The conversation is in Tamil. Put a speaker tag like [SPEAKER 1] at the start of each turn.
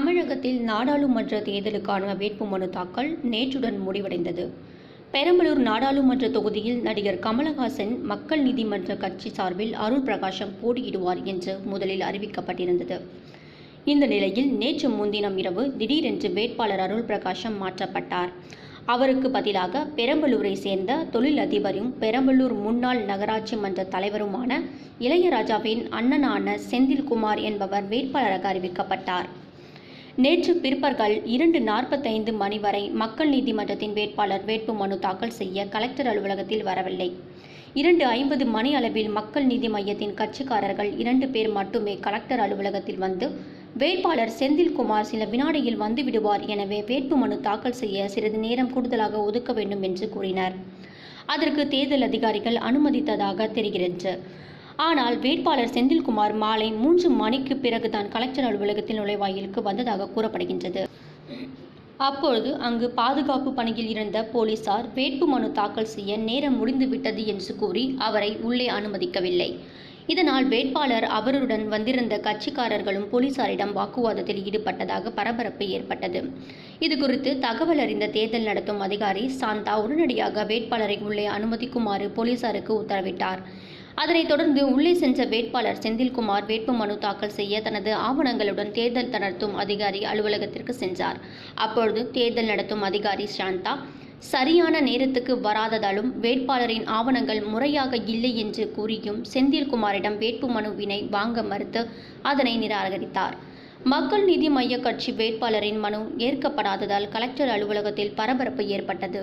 [SPEAKER 1] தமிழகத்தில் நாடாளுமன்ற தேர்தலுக்கான வேட்புமனு தாக்கல் நேற்றுடன் முடிவடைந்தது. பெரம்பலூர் நாடாளுமன்ற தொகுதியில் நடிகர் கமலஹாசன் மக்கள் நீதிமன்ற கட்சி சார்பில் அருள் பிரகாஷம் போட்டியிடுவார் என்று முதலில் அறிவிக்கப்பட்டிருந்தது. இந்த நிலையில் நேற்று முன்தினம் இரவு திடீரென்று வேட்பாளர் அருள் பிரகாஷம் மாற்றப்பட்டார். அவருக்கு பதிலாக பெரம்பலூரை சேர்ந்த தொழிலதிபரும் பெரம்பலூர் முன்னாள் நகராட்சி மன்ற தலைவருமான இளையராஜாவின் அண்ணனான செந்தில்குமார் என்பவர் வேட்பாளராக அறிவிக்கப்பட்டார். நேற்று பிற்பகல் இரண்டு நாற்பத்தைந்து மணி வரை மக்கள் நீதிமன்றத்தின் வேட்பாளர் வேட்புமனு தாக்கல் செய்ய கலெக்டர் அலுவலகத்தில் வரவில்லை. இரண்டு ஐம்பது மணி அளவில் மக்கள் நீதி மையத்தின் கட்சிக்காரர்கள் இரண்டு பேர் மட்டுமே கலெக்டர் அலுவலகத்தில் வந்து வேட்பாளர் செந்தில்குமார் சில வினாடியில் வந்துவிடுவார் எனவே வேட்புமனு தாக்கல் செய்ய சிறிது நேரம் கூடுதலாக ஒதுக்க வேண்டும் என்று கூறினர். அதற்கு தேர்தல் அதிகாரிகள் அனுமதித்ததாக தெரிகிறது. ஆனால் வேட்பாளர் செந்தில்குமார் மாலை மூன்று மணிக்கு பிறகுதான் கலெக்டர் அலுவலகத்தில் நுழைவாயிலுக்கு வந்ததாக கூறப்படுகின்றது. அப்பொழுது அங்கு பாதுகாப்பு பணியில் இருந்த போலீசார் வேட்பு மனு தாக்கல் செய்ய நேரம் முடிந்துவிட்டது என்று கூறி அவரை உள்ளே அனுமதிக்கவில்லை. இதனால் வேட்பாளர் அவருடன் வந்திருந்த கட்சிக்காரர்களும் போலீசாரிடம் வாக்குவாதத்தில் ஈடுபட்டதாக பரபரப்பு ஏற்பட்டது. இது குறித்து தகவல் அறிந்த தேர்தல் நடத்தும் அதிகாரி சாந்தா உடனடியாக வேட்பாளரை உள்ளே அனுமதிக்குமாறு போலீசாருக்கு உத்தரவிட்டார். அதனைத் தொடர்ந்து உள்ளே சென்ற வேட்பாளர் செந்தில்குமார் வேட்புமனு தாக்கல் செய்ய தனது ஆவணங்களுடன் தேர்தல் நடத்தும் அதிகாரி அலுவலகத்திற்கு சென்றார். அப்பொழுது தேர்தல் நடத்தும் அதிகாரி சாந்தா சரியான நேரத்துக்கு வராததாலும் வேட்பாளரின் ஆவணங்கள் முறையாக இல்லை என்று கூறியும் செந்தில்குமாரிடம் வேட்புமனுவினை வாங்க மறுத்து அதனை நிராகரித்தார். மக்கள் நீதி மையக் கட்சி வேட்பாளரின் மனு ஏற்கப்படாததால் கலெக்டர் அலுவலகத்தில் பரபரப்பு ஏற்பட்டது.